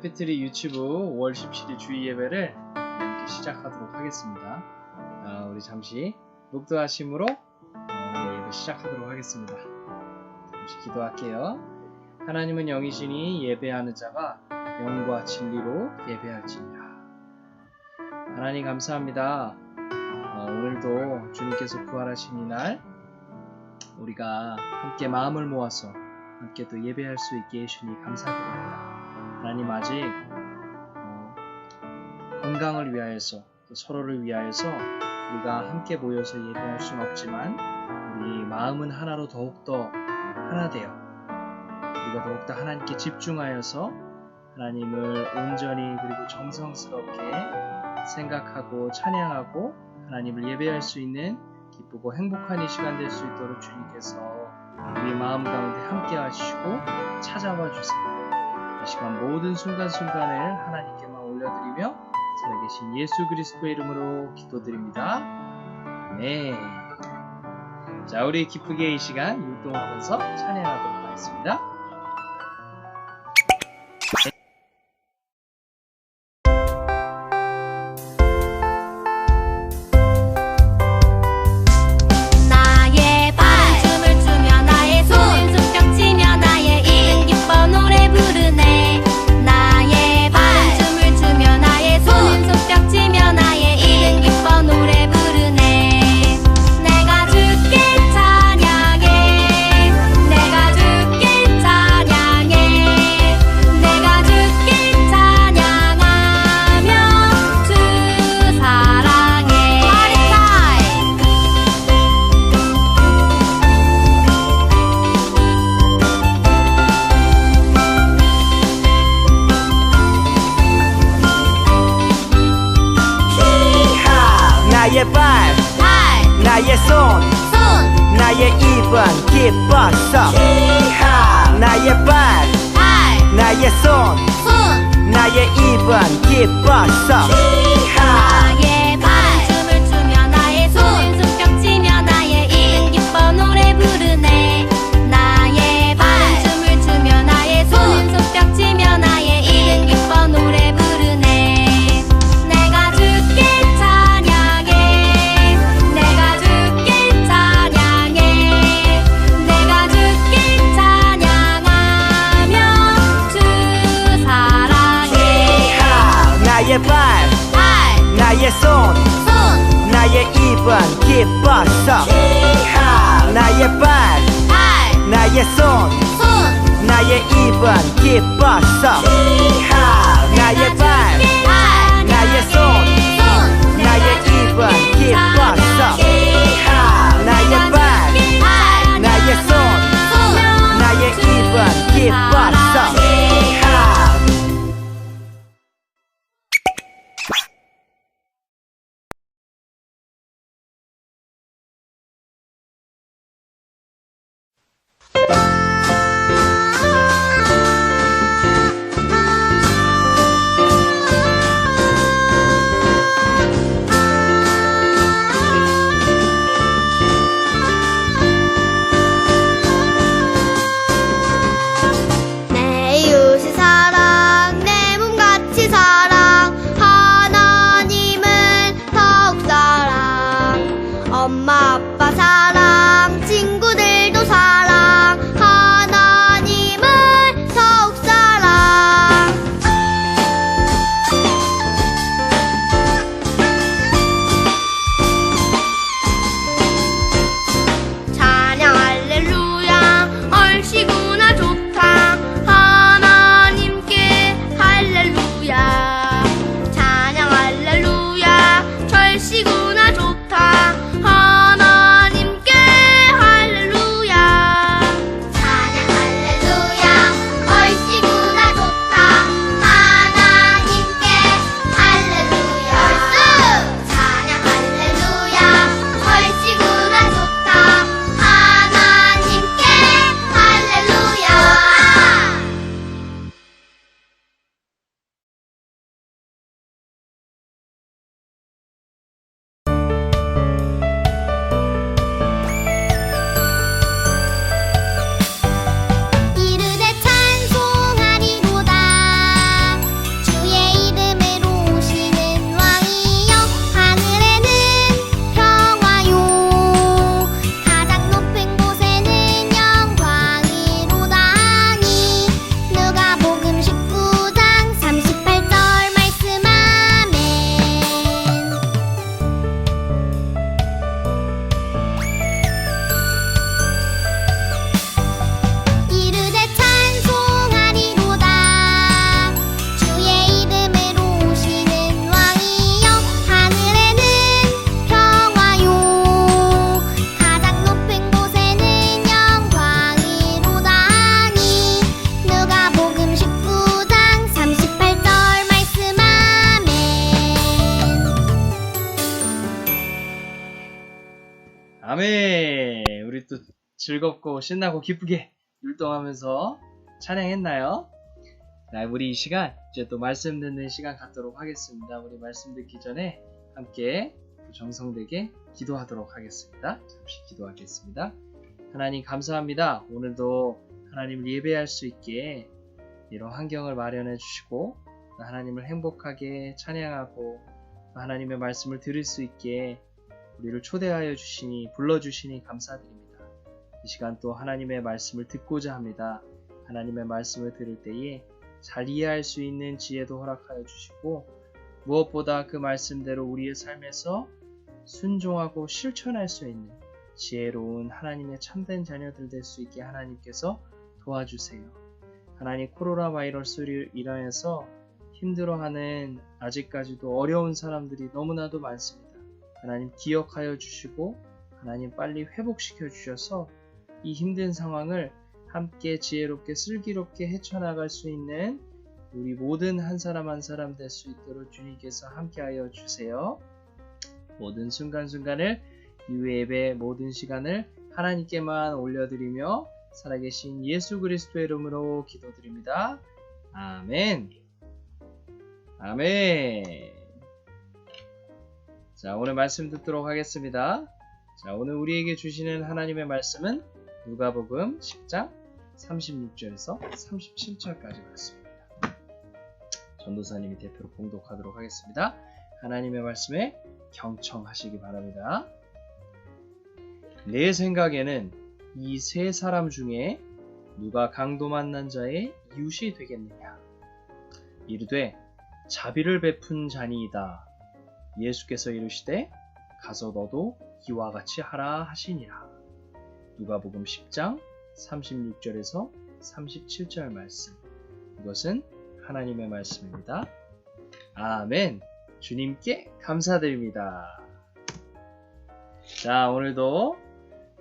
해피트리 유튜브 5월 17일 주의 예배를 이렇게 시작하도록 하겠습니다. 아, 우리 잠시 녹두하심으로 어, 예배 시작하도록 하겠습니다. 잠시 기도할게요. 하나님은 영이시니 예배하는 자가 영과 진리로 예배할지니라. 하나님 감사합니다. 어, 오늘도 주님께서 부활하신 이날 우리가 함께 마음을 모아서 함께 또 예배할 수 있게 해주니 감사드립니다. 하나님 아직 어, 건강을 위하여서 또 서로를 위하여서 우리가 함께 모여서 예배할 수는 없지만 우리 마음은 하나로 더욱더 하나 되어 우리가 더욱더 하나님께 집중하여서 하나님을 온전히 그리고 정성스럽게 생각하고 찬양하고 하나님을 예배할 수 있는 기쁘고 행복한 이 시간 될 수 있도록 주님께서 우리 마음 가운데 함께 하시고 찾아와 주세요. 이 시간 모든 순간순간을 하나님께만 올려드리며 살아계신 예수 그리스도의 이름으로 기도드립니다. 네. 자, 우리 기쁘게 이 시간 율동하면서 찬양하도록 하겠습니다. 입 나의 발 발, 나의 손. 손, 나의 입은 기뻤어. 히하 즐겁고 신나고 기쁘게 율동하면서 찬양했나요? 자, 우리 이 시간 이제 또 말씀 듣는 시간 갖도록 하겠습니다. 우리 말씀 듣기 전에 함께 또 정성되게 기도하도록 하겠습니다. 잠시 기도하겠습니다. 하나님 감사합니다. 오늘도 하나님을 예배할 수 있게 이런 환경을 마련해 주시고 하나님을 행복하게 찬양하고 하나님의 말씀을 들을 수 있게 우리를 초대하여 주시니 불러 주시니 감사드립니다. 이 시간 또 하나님의 말씀을 듣고자 합니다. 하나님의 말씀을 들을 때에 잘 이해할 수 있는 지혜도 허락하여 주시고 무엇보다 그 말씀대로 우리의 삶에서 순종하고 실천할 수 있는 지혜로운 하나님의 참된 자녀들 될 수 있게 하나님께서 도와주세요. 하나님 코로나 바이러스로 인하여서 힘들어하는 아직까지도 어려운 사람들이 너무나도 많습니다. 하나님 기억하여 주시고 하나님 빨리 회복시켜 주셔서 이 힘든 상황을 함께 지혜롭게 슬기롭게 헤쳐나갈 수 있는 우리 모든 한 사람 한 사람 될 수 있도록 주님께서 함께하여 주세요. 모든 순간순간을 이 예배 모든 시간을 하나님께만 올려드리며 살아계신 예수 그리스도의 이름으로 기도드립니다. 아멘. 아멘. 자, 오늘 말씀 듣도록 하겠습니다. 자, 오늘 우리에게 주시는 하나님의 말씀은 누가복음 10장 36절에서 37절까지 말씀입니다. 전도사님이 대표로 봉독하도록 하겠습니다. 하나님의 말씀에 경청하시기 바랍니다. 내 생각에는 이 세 사람 중에 누가 강도 만난 자의 이웃이 되겠느냐? 이르되 자비를 베푼 자니이다. 예수께서 이르시되 가서 너도 이와 같이 하라 하시니라. 누가복음 10장 36절에서 37절 말씀. 이것은 하나님의 말씀입니다. 아멘. 주님께 감사드립니다. 자, 오늘도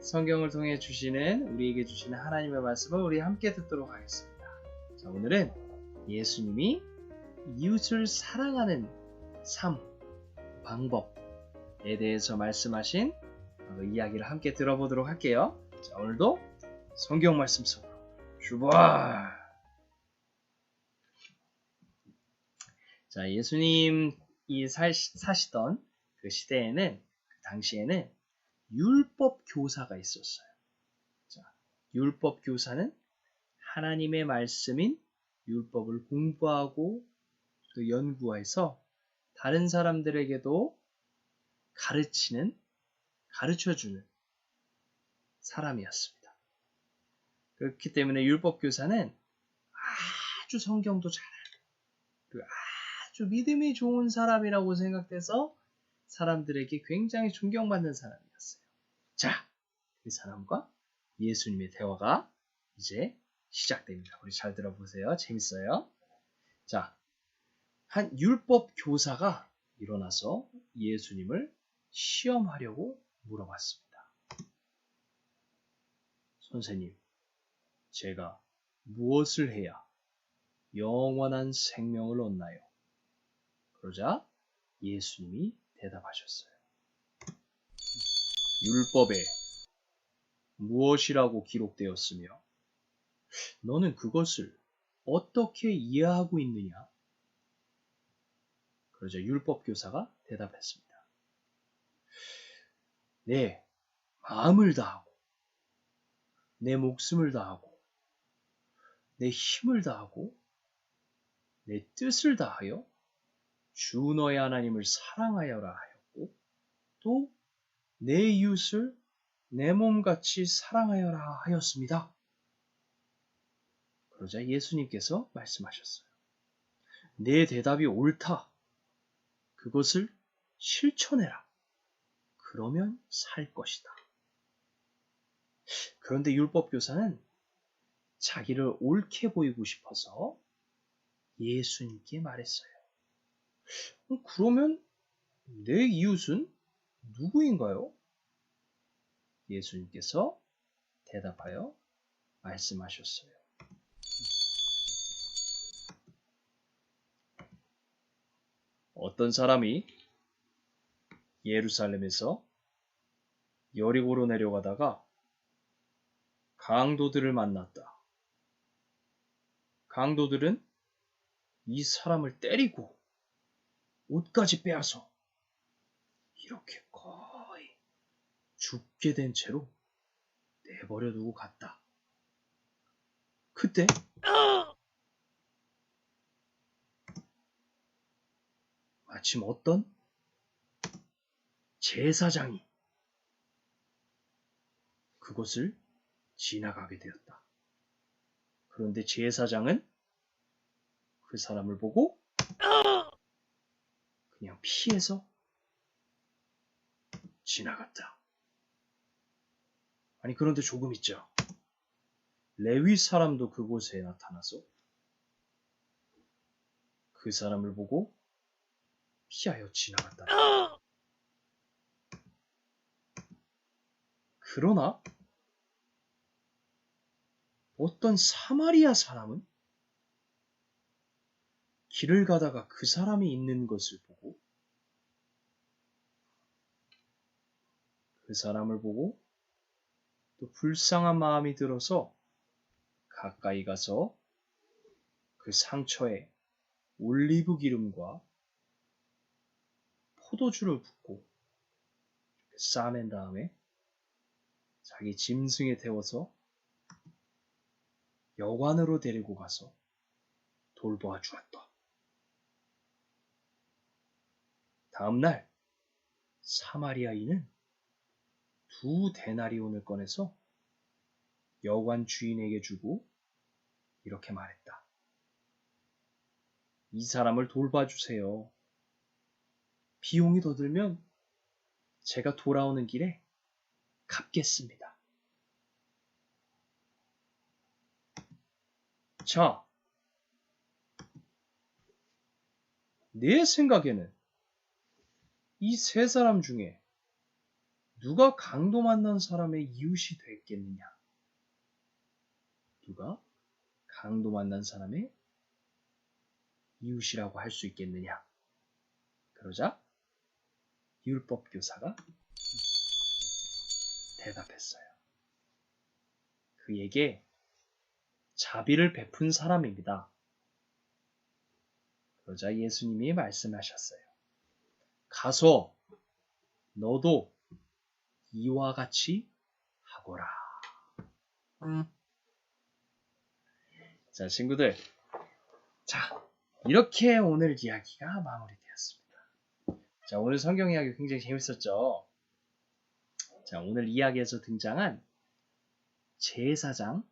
성경을 통해 주시는 우리에게 주시는 하나님의 말씀을 우리 함께 듣도록 하겠습니다. 자, 오늘은 예수님이 이웃을 사랑하는 삶, 방법에 대해서 말씀하신 그 이야기를 함께 들어보도록 할게요. 자, 오늘도 성경 말씀 속으로 출발! 자, 예수님이 사, 사시던 그 시대에는, 그 당시에는 율법 교사가 있었어요. 자, 율법 교사는 하나님의 말씀인 율법을 공부하고 또 연구해서 다른 사람들에게도 가르치는, 가르쳐주는 사람이었습니다. 그렇기 때문에 율법 교사는 아주 성경도 잘 알고, 아주 믿음이 좋은 사람이라고 생각돼서 사람들에게 굉장히 존경받는 사람이었어요. 자, 그 사람과 예수님의 대화가 이제 시작됩니다. 우리 잘 들어보세요. 재밌어요. 자, 한 율법 교사가 일어나서 예수님을 시험하려고 물어봤습니다. 선생님, 제가 무엇을 해야 영원한 생명을 얻나요? 그러자 예수님이 대답하셨어요. 율법에 무엇이라고 기록되었으며 너는 그것을 어떻게 이해하고 있느냐? 그러자 율법 교사가 대답했습니다. 내 마음을 다하고 내 목숨을 다하고 내 힘을 다하고 내 뜻을 다하여 주 너의 하나님을 사랑하여라 하였고 또 내 이웃을 내 몸같이 사랑하여라 하였습니다. 그러자 예수님께서 말씀하셨어요. 내 대답이 옳다. 그것을 실천해라. 그러면 살 것이다. 그런데 율법교사는 자기를 옳게 보이고 싶어서 예수님께 말했어요. 어, 그러면 내 이웃은 누구인가요? 예수님께서 대답하여 말씀하셨어요. 어떤 사람이 예루살렘에서 여리고로 내려가다가 강도들을 만났다. 강도들은 이 사람을 때리고 옷까지 빼앗어 이렇게 거의 죽게 된 채로 내버려 두고 갔다. 그때 마침 어떤 제사장이 그곳을 지나가게 되었다. 그런데 제사장은 그 사람을 보고 그냥 피해서 지나갔다. 아니 그런데 조금 있죠. 레위 사람도 그곳에 나타나서 그 사람을 보고 피하여 지나갔다. 그러나 어떤 사마리아 사람은 길을 가다가 그 사람이 있는 것을 보고 그 사람을 보고 또 불쌍한 마음이 들어서 가까이 가서 그 상처에 올리브 기름과 포도주를 붓고 싸맨 다음에 자기 짐승에 태워서 여관으로 데리고 가서 돌보아 주었다. 다음날 사마리아인은 두 데나리온을 꺼내서 여관 주인에게 주고 이렇게 말했다. 이 사람을 돌봐주세요. 비용이 더 들면 제가 돌아오는 길에 갚겠습니다. 자, 내 생각에는 이 세 사람 중에 누가 강도 만난 사람의 이웃이 됐겠느냐? 누가 강도 만난 사람의 이웃이라고 할 수 있겠느냐? 그러자 율법 교사가 대답했어요. 그에게 자비를 베푼 사람입니다. 그러자 예수님이 말씀하셨어요. 가서 너도 이와 같이 하거라. 자, 친구들. 자, 이렇게 오늘 이야기가 마무리되었습니다. 자, 오늘 성경 이야기 굉장히 재밌었죠? 자, 오늘 이야기에서 등장한 제사장,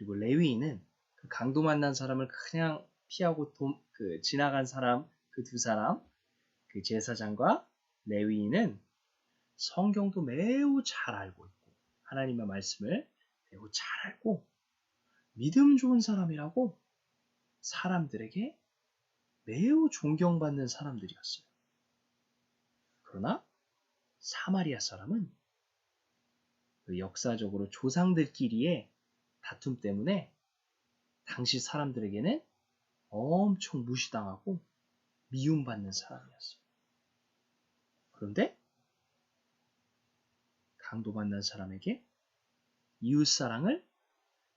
그리고 레위인은 그 강도 만난 사람을 그냥 피하고 도, 그 지나간 사람, 그 두 사람, 그 제사장과 레위인은 성경도 매우 잘 알고 있고, 하나님의 말씀을 매우 잘 알고, 믿음 좋은 사람이라고 사람들에게 매우 존경받는 사람들이었어요. 그러나 사마리아 사람은 그 역사적으로 조상들끼리의 다툼 때문에 당시 사람들에게는 엄청 무시당하고 미움받는 사람이었어요. 그런데 강도 만난 사람에게 이웃 사랑을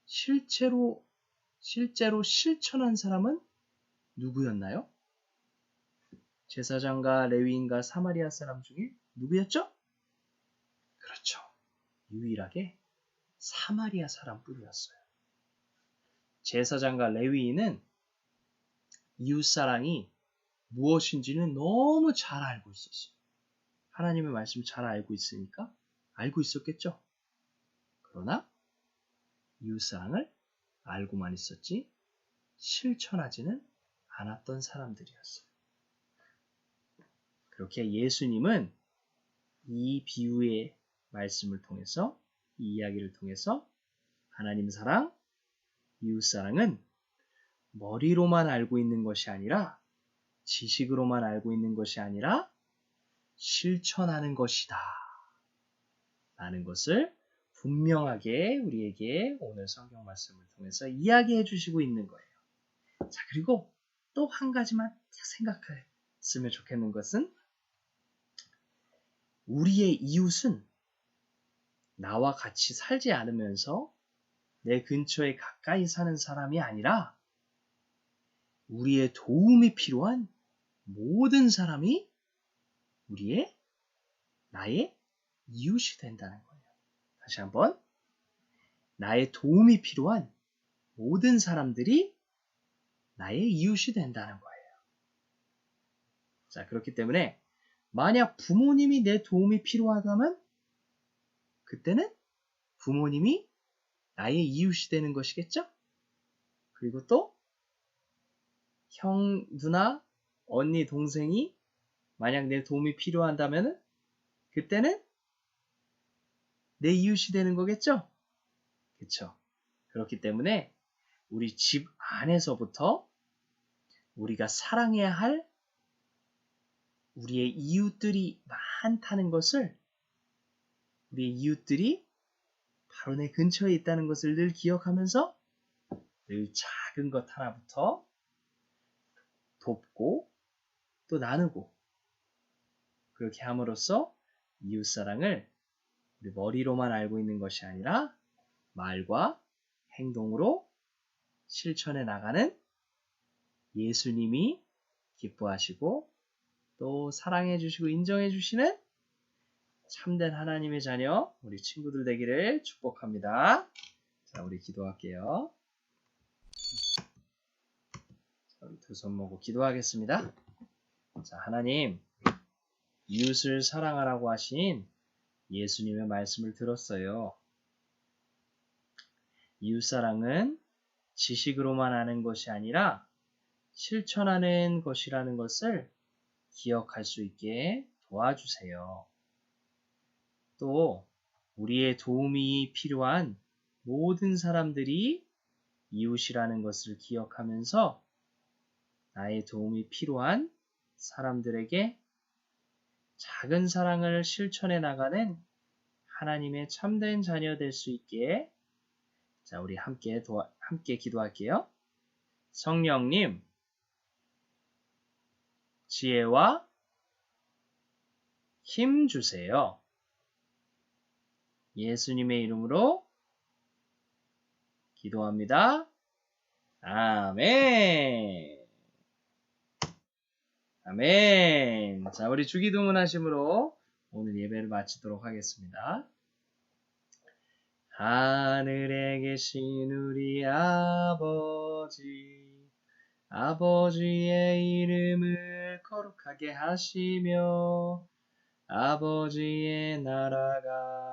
실제로 실제로 실천한 사람은 누구였나요? 제사장과 레위인과 사마리아 사람 중에 누구였죠? 그렇죠. 유일하게 사마리아 사람뿐이었어요. 제사장과 레위인은 이웃사랑이 무엇인지는 너무 잘 알고 있었어요. 하나님의 말씀을 잘 알고 있으니까 알고 있었겠죠. 그러나 이웃사랑을 알고만 있었지 실천하지는 않았던 사람들이었어요. 그렇게 예수님은 이 비유의 말씀을 통해서 이 이야기를 통해서 하나님 사랑, 이웃 사랑은 머리로만 알고 있는 것이 아니라 지식으로만 알고 있는 것이 아니라 실천하는 것이다. 라는 것을 분명하게 우리에게 오늘 성경 말씀을 통해서 이야기해 주시고 있는 거예요. 자, 그리고 또 한 가지만 생각했으면 좋겠는 것은 우리의 이웃은 나와 같이 살지 않으면서 내 근처에 가까이 사는 사람이 아니라 우리의 도움이 필요한 모든 사람이 우리의 나의 이웃이 된다는 거예요. 다시 한번 나의 도움이 필요한 모든 사람들이 나의 이웃이 된다는 거예요. 자, 그렇기 때문에 만약 부모님이 내 도움이 필요하다면 그때는 부모님이 나의 이웃이 되는 것이겠죠? 그리고 또 형, 누나, 언니, 동생이 만약 내 도움이 필요한다면 그때는 내 이웃이 되는 거겠죠? 그쵸? 그렇기 때문에 우리 집 안에서부터 우리가 사랑해야 할 우리의 이웃들이 많다는 것을 우리의 이웃들이 바로 내 근처에 있다는 것을 늘 기억하면서 늘 작은 것 하나부터 돕고 또 나누고 그렇게 함으로써 이웃 사랑을 우리 머리로만 알고 있는 것이 아니라 말과 행동으로 실천해 나가는 예수님이 기뻐하시고 또 사랑해 주시고 인정해 주시는 참된 하나님의 자녀 우리 친구들 되기를 축복합니다. 자, 우리 기도할게요. 두손 모고 기도하겠습니다. 자, 하나님 이웃을 사랑하라고 하신 예수님의 말씀을 들었어요. 이웃사랑은 지식으로만 아는 것이 아니라 실천하는 것이라는 것을 기억할 수 있게 도와주세요. 또 우리의 도움이 필요한 모든 사람들이 이웃이라는 것을 기억하면서 나의 도움이 필요한 사람들에게 작은 사랑을 실천해 나가는 하나님의 참된 자녀 될 수 있게 자, 우리 함께 도와, 함께 기도할게요. 성령님, 지혜와 힘 주세요. 예수님의 이름으로 기도합니다. 아멘. 아멘. 자, 우리 주기도문 하심으로 오늘 예배를 마치도록 하겠습니다. 하늘에 계신 우리 아버지, 아버지의 이름을 거룩하게 하시며, 아버지의 나라가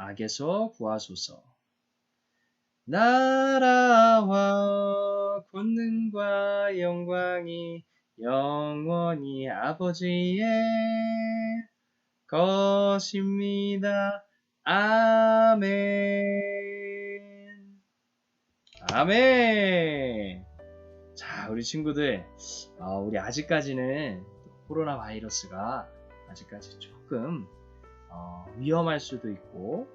악에서 구하소서. 나라와 권능과 영광이 영원히 아버지의 것입니다. 아멘. 아멘. 자, 우리 친구들, 어, 우리 아직까지는 코로나 바이러스가 아직까지 조금 어, 위험할 수도 있고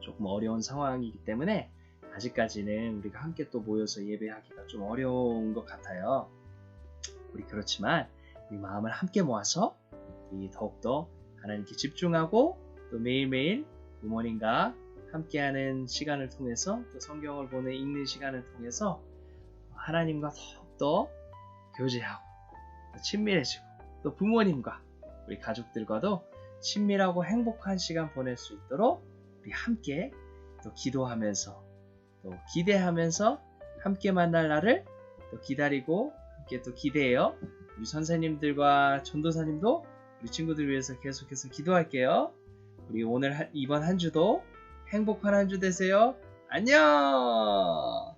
조금 어려운 상황이기 때문에 아직까지는 우리가 함께 또 모여서 예배하기가 좀 어려운 것 같아요. 우리 그렇지만 우리 마음을 함께 모아서 우리 더욱더 하나님께 집중하고 또 매일매일 부모님과 함께하는 시간을 통해서 또 성경을 보는 읽는 시간을 통해서 하나님과 더욱더 교제하고 또 친밀해지고 또 부모님과 우리 가족들과도 친밀하고 행복한 시간 보낼 수 있도록 우리 함께 또 기도하면서 또 기대하면서 함께 만날 날을 또 기다리고 함께 또 기대해요. 우리 선생님들과 전도사님도 우리 친구들 위해서 계속해서 기도할게요. 우리 오늘 한- 이번 한 주도 행복한 한 주 되세요. 안녕!